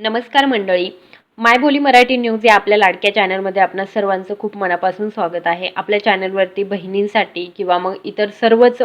नमस्कार मंडळी. मायबोली मराठी न्यूज या आपल्या लाडक्या चॅनलमध्ये आपणा सर्वांचं खूप मनापासून स्वागत आहे. आपल्या चॅनलवरती बहिणींसाठी किंवा मग इतर सर्वच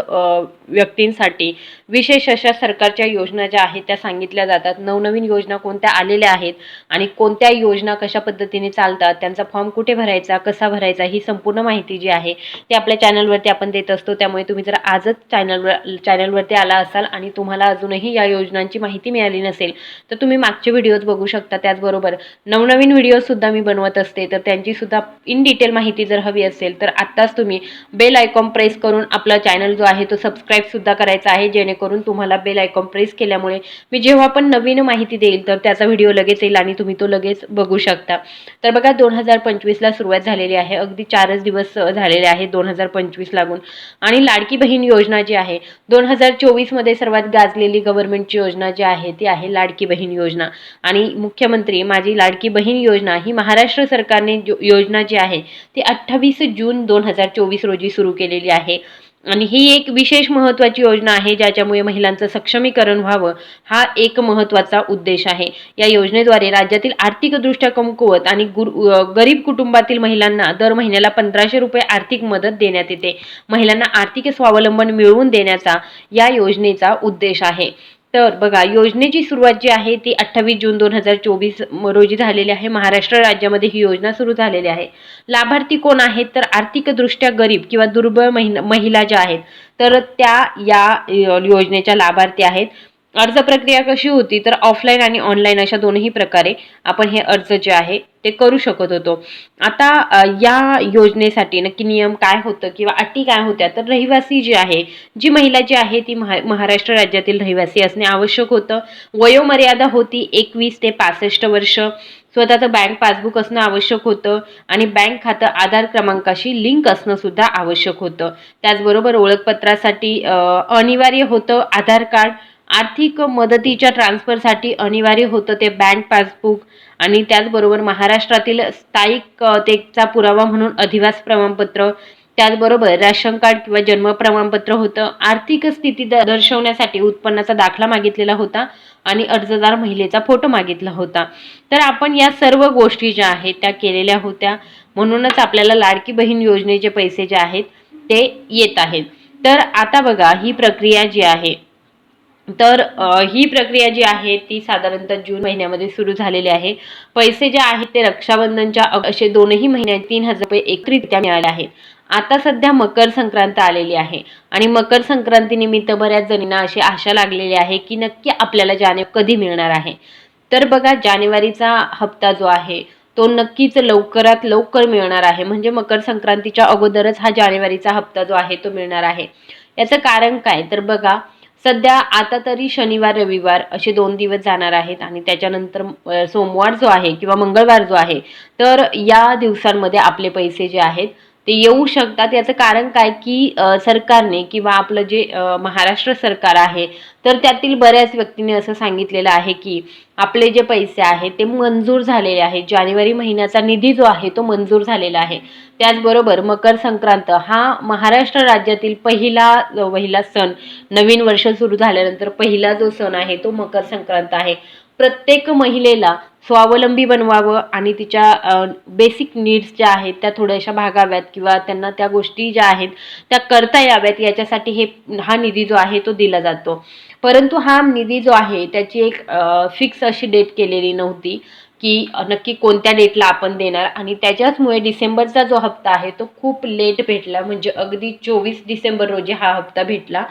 व्यक्तींसाठी विशेष अशा सरकारच्या योजना ज्या आहेत त्या सांगितल्या जातात. नवनवीन योजना कोणत्या आलेल्या आहेत आणि कोणत्या योजना कशा पद्धतीने चालतात त्यांचा फॉर्म कुठे भरायचा कसा भरायचा ही संपूर्ण माहिती जी आहे ती आपल्या चॅनलवरती आपण देत असतो. त्यामुळे तुम्ही जर आजच चॅनलवर चॅनलवरती आला असाल आणि तुम्हाला अजूनही या योजनांची माहिती मिळाली नसेल तर तुम्ही मागचे व्हिडिओज बघू शकता त्याचबरोबर. नवनवीन व्हिडिओसुद्धा मी बनवत असते तर त्यांचीसुद्धा इन डिटेल माहिती जर हवी असेल तर आत्ताच तुम्ही बेल आयकॉन प्रेस करून आपला चॅनल जो आहे तो सबस्क्राईबसुद्धा करायचा आहे जेणेकरून तुम्हाला बेल आयकॉन प्रेस केल्यामुळे मी जेव्हा पण नवीन माहिती देईल तर त्याचा व्हिडिओ लगेच येईल आणि तुम्ही तो लगेच बघू शकता. तर बघा दोन हजार पंचवीसला सुरुवात झालेली आहे. अगदी चारच दिवस झालेले आहे दोन हजार पंचवीस लागून. आणि लाडकी बहीण योजना जी आहे दोन हजार चोवीसमध्ये सर्वात गाजलेली गव्हर्नमेंटची योजना जी आहे ती आहे लाडकी बहीण योजना. आणि मुख्यमंत्री माझी लाड लाडकी बहीण योजना ही महाराष्ट्र सरकारने जो- योजना जी आहे ती अठ्ठावीस जून दोन हजार चोवीस रोजी सुरू केलेली आहे. आणि ही एक विशेष महत्त्वाची योजना आहे ज्याच्यामुळे महिलांचं सक्षमीकरण व्हावं हा एक महत्त्वाचा उद्देश आहे. या योजनेद्वारे राज्यातील आर्थिकदृष्ट्या कमकुवत आणि गरीब कुटुंबातील महिलांना दर महिन्याला पंधराशे रुपये आर्थिक मदत देण्यात येते. महिलांना आर्थिक स्वावलंबन मिळवून देण्याचा या योजनेचा उद्देश आहे. तर बघा योजनेची सुरुवात जी आहे ती अठ्ठावीस जून दोन हजार चोवीस रोजी झालेली आहे. महाराष्ट्र राज्यामध्ये ही योजना सुरू झालेली आहे. लाभार्थी कोण आहेत? तर आर्थिकदृष्ट्या गरीब किंवा दुर्बळ महिला महिला ज्या आहेत तर त्या या योजनेच्या लाभार्थी आहेत. अर्ज प्रक्रिया कशी होती तर ऑफलाईन आणि ऑनलाईन अशा दोन्ही प्रकारे आपण हे अर्ज जे आहे ते करू शकत होतो. आता या योजनेसाठी नक्की नियम काय होतं किंवा अटी काय होत्या तर रहिवासी जी आहे जी महिला जी आहे ती महा महाराष्ट्र राज्यातील रहिवासी असणे आवश्यक होतं. वयोमर्यादा होती एकवीस ते पासष्ट वर्ष. स्वतःचं बँक पासबुक असणं आवश्यक होतं आणि बँक खातं आधार क्रमांकाशी लिंक असणं सुद्धा आवश्यक होतं. त्याचबरोबर ओळखपत्रासाठी अनिवार्य होतं आधार कार्ड. आर्थिक मदतीच्या ट्रान्सफरसाठी अनिवार्य होतं ते बँक पासबुक आणि त्याचबरोबर महाराष्ट्रातील स्थायिकतेचा पुरावा म्हणून अधिवास प्रमाणपत्र त्याचबरोबर राशन कार्ड किंवा जन्म प्रमाणपत्र होतं. आर्थिक स्थिती द- दर्शवण्यासाठी उत्पन्नाचा दाखला मागितलेला होता आणि अर्जदार महिलेचा फोटो मागितला होता. तर आपण या सर्व गोष्टी ज्या आहेत त्या केलेल्या होत्या. म्हणूनच आपल्याला लाडकी बहीण योजनेचे पैसे जे आहेत ते येत आहेत. तर आता बघा ही प्रक्रिया जी आहे तर ही प्रक्रिया जी आहे ती साधारणतः जून महिन्यामध्ये सुरू झालेली आहे. पैसे जे आहेत ते रक्षाबंधनच्या अग- असे दोनही महिन्यात तीन हजार रुपये एकत्रित्या मिळाले आहेत. आता सध्या मकर संक्रांत आलेली आहे आणि मकर संक्रांतीनिमित्त बऱ्याच जणींना अशी आशा लागलेली आहे की नक्की आपल्याला जाने कधी मिळणार आहे. तर बघा जानेवारीचा हप्ता जो आहे तो नक्कीच लवकरात लवकर मिळणार आहे. म्हणजे मकर संक्रांतीच्या अगोदरच हा जानेवारीचा हप्ता जो आहे तो मिळणार आहे. याचं कारण काय? तर बघा सध्या आता तरी शनिवार रविवार असे दोन दिवस जाणार आहेत आणि त्याच्यानंतर सोमवार जो आहे किंवा मंगळवार जो आहे तर या दिवसांमध्ये आपले पैसे जे आहेत ते येऊ शकतात. याचं कारण काय की सरकारने किंवा आपलं जे महाराष्ट्र सरकार आहे तर त्यातील बऱ्याच व्यक्तींनी असं सांगितलेलं आहे की आपले जे पैसे आहेत ते मंजूर झालेले आहेत. जानेवारी महिन्याचा निधी जो आहे तो मंजूर झालेला आहे. त्याचबरोबर मकर संक्रांत हा महाराष्ट्र राज्यातील पहिला पहिला सण नवीन वर्ष सुरू झाल्यानंतर पहिला जो सण आहे तो मकर संक्रांत आहे. प्रत्येक महिलेला स्वावलंबी बनवावं आणि तिच्या बेसिक नीड्स ज्या आहेत त्या थोड्याशा भागाव्यात किंवा त्यांना त्या गोष्टी ज्या आहेत त्या करता याव्यात याच्यासाठी हे हा निधी जो आहे तो दिला जातो. परंतु हा निधी जो आहे त्याची एक फिक्स अशी डेट केलेली नव्हती की नक्की कोणत्या डेटला आपण देणार आणि त्याच्याचमुळे डिसेंबरचा जो हप्ता आहे तो खूप लेट भेटला. म्हणजे अगदी चोवीस डिसेंबर रोजी हा हप्ता भेटला.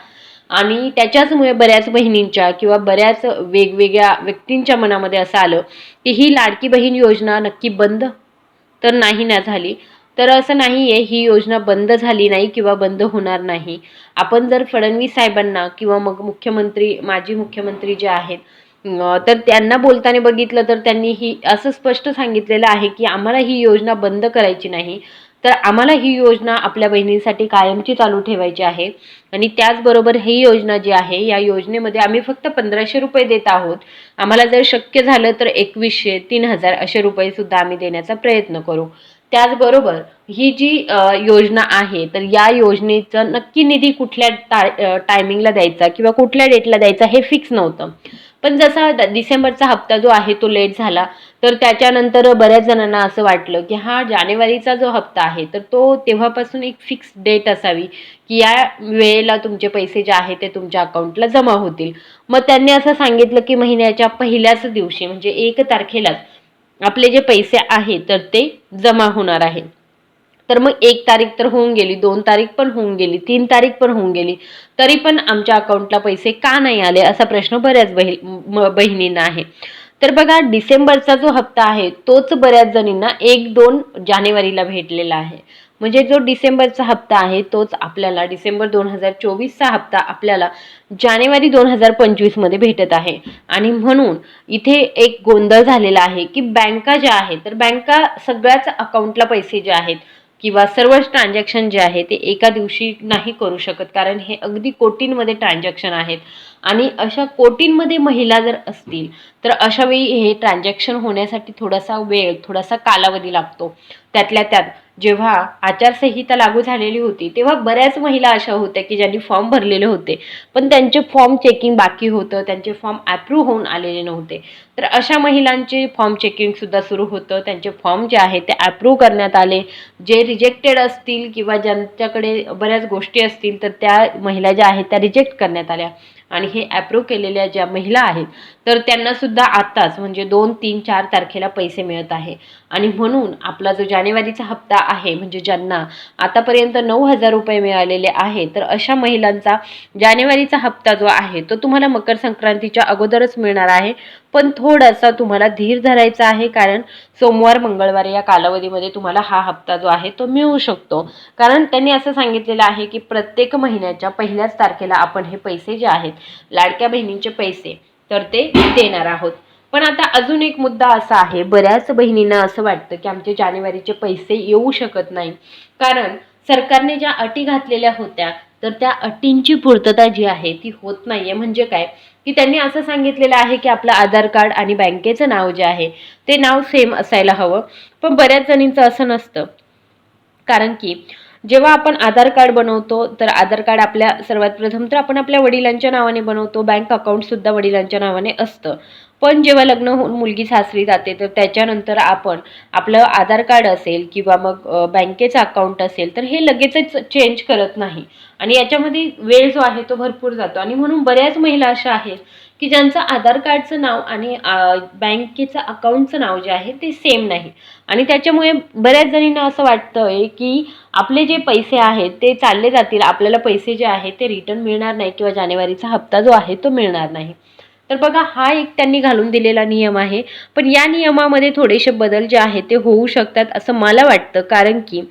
आणि त्याच्याचमुळे बऱ्याच बहिणींच्या किंवा बऱ्याच वेगवेगळ्या व्यक्तींच्या मनामध्ये असं आलं की ही लाडकी बहीण योजना नक्की बंद तर नाही ना झाली. तर असं नाही आहे ही योजना बंद झाली नाही किंवा बंद होणार नाही. आपण जर फडणवीस साहेबांना किंवा मग मुख्यमंत्री माजी मुख्यमंत्री जे आहेत तर त्यांना बोलताना बघितलं तर त्यांनी ही असं स्पष्ट सांगितलेलं आहे की आम्हाला ही योजना बंद करायची नाही. तर आम्हाला ही योजना आपल्या बहिणींसाठी कायमची चालू ठेवायची आहे. आणि त्याचबरोबर ही योजना जी आहे या योजनेमध्ये आम्ही फक्त पंधराशे रुपये देत आहोत. आम्हाला जर शक्य झालं तर एकवीसशे तीन हजार असे रुपये सुद्धा आम्ही देण्याचा प्रयत्न करू. त्याचबरोबर ही जी योजना आहे तर या योजनेचा नक्की निधी कुठल्या टा टायमिंगला द्यायचा किंवा कुठल्या डेटला द्यायचा हे फिक्स नव्हतं. पण जसा डिसेंबरचा हप्ता जो आहे तो लेट झाला तर त्याच्यानंतर बऱ्याच जणांना असं वाटलं की हा जानेवारीचा जो हप्ता आहे तर तो तेव्हापासून एक फिक्स डेट असावी की या वेळेला तुमचे पैसे जे आहे ते तुमच्या अकाउंटला जमा होतील. मग त्यांनी असं सांगितलं की महिन्याच्या पहिल्याच दिवशी म्हणजे एक तारखेलाच आपले जे पैसे आहेत तर ते जमा होणार आहे. तर मग एक तारीख तर होऊन गेली दोन तारीख पण होऊन गेली तीन तारीख पण होऊन गेली. तरी पण आमच्या अकाउंटला पैसे का नाही आले असा प्रश्न बऱ्याच बहि बहिणींना आहे. तर बघा डिसेंबरचा जो हप्ता आहे तोच बऱ्याच जणींना एक दोन जानेवारीला भेटलेला आहे. म्हणजे जो डिसेंबरचा हप्ता आहे तोच आपल्याला डिसेंबर दोन हजार चोवीसचा हप्ता आपल्याला जानेवारी दोन हजार पंचवीसमध्ये भेटत आहे. आणि म्हणून इथे एक गोंधळ झालेला आहे की बँका ज्या आहेत तर बँका सगळ्याच अकाउंटला पैसे जे आहेत किंवा सर्वच ट्रान्झॅक्शन जे आहे ते एका दिवशी नाही करू शकत. कारण हे अगदी कोटींमध्ये ट्रान्झॅक्शन आहेत. आणि अशा कोटींमध्ये महिला जर असतील तर अशा वेळी हे ट्रान्झॅक्शन होण्यासाठी थोडासा वेळ थोडासा कालावधी लागतो. त्यातल्या त्यात जेव्हा आचारसंहिता लागू झालेली होती तेव्हा बऱ्याच महिला अशा होत्या की ज्यांनी फॉर्म भरलेले होते. पण त्यांचे फॉर्म चेकिंग बाकी होतं त्यांचे फॉर्म अप्रूव्ह होऊन आलेले नव्हते. तर अशा महिलांचे फॉर्म चेकिंग सुद्धा सुरू होतं. त्यांचे फॉर्म जे आहे ते अप्रूव्ह करण्यात आले. जे रिजेक्टेड असतील किंवा ज्यांच्याकडे बऱ्याच गोष्टी असतील तर त्या महिला ज्या आहेत त्या रिजेक्ट करण्यात आल्या. आणि हे अप्रूव्ह केलेल्या ज्या महिला आहेत तर त्यांना सुद्धा आत्ताच म्हणजे दोन तीन चार तारखेला पैसे मिळत आहे. आणि म्हणून आपला जो जानेवारीचा हप्ता आहे म्हणजे ज्यांना आतापर्यंत नऊ हजार रुपये मिळालेले आहे तर अशा महिलांचा जानेवारीचा हप्ता जो आहे तो तुम्हाला मकर संक्रांतीच्या अगोदरच मिळणार आहे. पण थोडासा तुम्हाला धीर धरायचा आहे कारण सोमवार मंगळवार या कालावधीमध्ये तुम्हाला हा हप्ता जो आहे तो मिळू शकतो. कारण त्यांनी असं सांगितलेलं आहे की प्रत्येक महिन्याच्या पहिल्याच तारखेला आपण हे पैसे जे आहेत लाडक्या बहिणींचे पैसे तर ते देणार आहोत. पण आता अजून एक मुद्दा असा आहे बऱ्याच बहिणींना असं वाटतं की आमचे जानेवारीचे पैसे येऊ शकत नाही. कारण सरकारने ज्या अटी घातलेल्या होत्या तर त्या अटींची पूर्तता जी आहे ती होत नाहीये. म्हणजे काय? की त्यांनी असं सांगितलेलं आहे की आपलं आधार कार्ड आणि बँकेचं नाव जे आहे ते नाव सेम असायला हवं. पण बऱ्याच जणींचं असं नसतं. कारण की जेव्हा आपण आधार कार्ड बनवतो तर आधार कार्ड आपल्या सर्वात प्रथम तर आपण आपल्या वडिलांच्या नावाने बनवतो. बँक अकाउंट सुद्धा वडिलांच्या नावाने असतं. पण जेव्हा लग्न होऊन मुलगी सासरी जाते तर त्याच्यानंतर आपण आपलं आधार कार्ड असेल किंवा मग बँकेचं अकाउंट असेल तर हे लगेचच चेंज करत नाही. आणि याच्यामध्ये वेळ जो आहे तो भरपूर जातो. आणि म्हणून बऱ्याच महिला अशा आहेत की ज्यांचं आधार कार्डचं नाव आणि बँकेचं अकाउंटचं नाव जे आहे ते सेम नाही. आणि त्याच्यामुळे बऱ्याच जणींना असं वाटतं आहे की आपले जे पैसे आहेत ते चालले जातील. आपल्याला पैसे जे आहेत ते रिटर्न मिळणार नाही किंवा जानेवारीचा हप्ता जो आहे तो मिळणार नाही. तर बघा हा एक त्यांनी घालून दिलेला नियम आहे. पण या नियमामध्ये थोडेसे बदल जे आहेत ते होऊ शकतात असं मला वाटतं. कारण की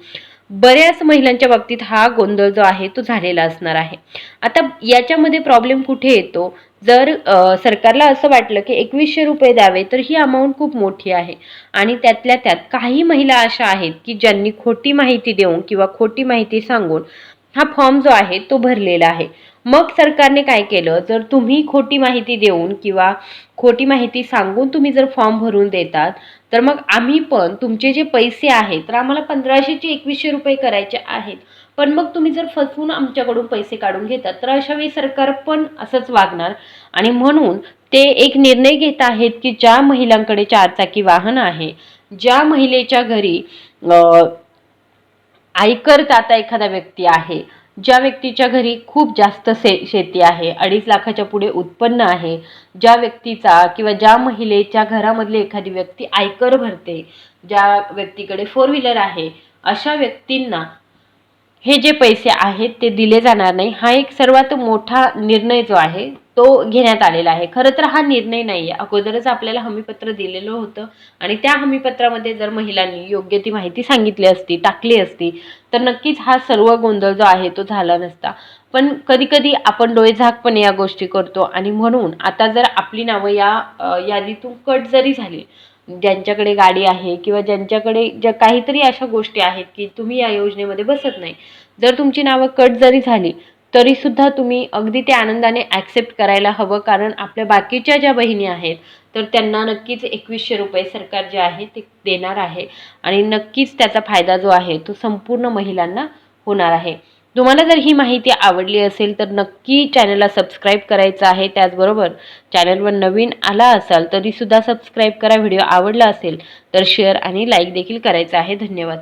बऱ्याच महिलांच्या बाबतीत हा गोंधळ जो आहे तो झालेला असणार आहे. आता याच्यामध्ये प्रॉब्लेम कुठे येतो? जर सरकारला असं वाटलं की एकवीसशे रुपये द्यावे तर ही अमाऊंट खूप मोठी आहे. आणि त्यातल्या त्यात काही महिला अशा आहेत की ज्यांनी खोटी माहिती देऊन किंवा खोटी माहिती सांगून हा फॉर्म जो आहे तो भरलेला आहे. मग सरकारने काय केलं? जर तुम्ही खोटी माहिती देऊन किंवा खोटी माहिती सांगून तुम्ही जर फॉर्म भरून देतात तर मग आम्ही पण तुमचे जे पैसे आहेत तर आम्हाला पंधराशेचे एकवीसशे रुपये करायचे आहेत. पण मग तुम्ही जर फसवून आमच्याकडून पैसे काढून घेतात तर अशा वेळी सरकार पण असंच वागणार. आणि म्हणून ते एक निर्णय घेत आहेत की ज्या महिलांकडे चारचाकी वाहन आहे ज्या महिलेच्या घरी आयकर दाता एखादा व्यक्ती आहे ज्या व्यक्तीच्या घरी खूप जास्त से शेती आहे अडीच लाखाच्या पुढे उत्पन्न आहे ज्या व्यक्तीचा किंवा ज्या महिलेच्या घरामधली एखादी व्यक्ती आयकर भरते ज्या व्यक्तीकडे फोर व्हीलर आहे अशा व्यक्तींना हे जे पैसे आहेत ते दिले जाणार नाही. हा एक सर्वात मोठा निर्णय जो आहे तो घेण्यात आलेला आहे. खरं तर हा निर्णय नाही आहे अगोदरच आपल्याला हमीपत्र दिलेलं होतं आणि त्या हमीपत्रामध्ये जर महिलांनी योग्य ती माहिती सांगितली असती टाकली असती तर नक्कीच हा सर्व गोंधळ जो आहे तो झाला नसता. पण कधीकधी आपण डोळेझाकपणे या गोष्टी करतो आणि म्हणून आता जर आपली नावं या यादीतून कट जरी झाली ज्यांच्याकडे गाडी आहे किंवा ज्यांच्याकडे ज्या काहीतरी अशा गोष्टी आहेत की तुम्ही या योजनेमध्ये बसत नाही. जर तुमची नावं कट जरी झाली तरीसुद्धा तुम्ही अगदी ते आनंदाने ॲक्सेप्ट करायला हवं कारण आपल्या बाकीच्या ज्या बहिणी आहेत तर त्यांना नक्कीच एकवीसशे रुपये सरकार जे आहे ते देणार आहे. आणि नक्कीच त्याचा फायदा जो आहे तो संपूर्ण महिलांना होणार आहे. तुम्हाला जर ही माहिती आवडली असेल तर नक्की चॅनलला सबस्क्राईब करायचं आहे. त्याचबरोबर चॅनलवर नवीन आला असाल तरीसुद्धा सबस्क्राईब करा. व्हिडिओ आवडला असेल तर शेअर आणि लाईक देखील करायचं आहे. धन्यवाद.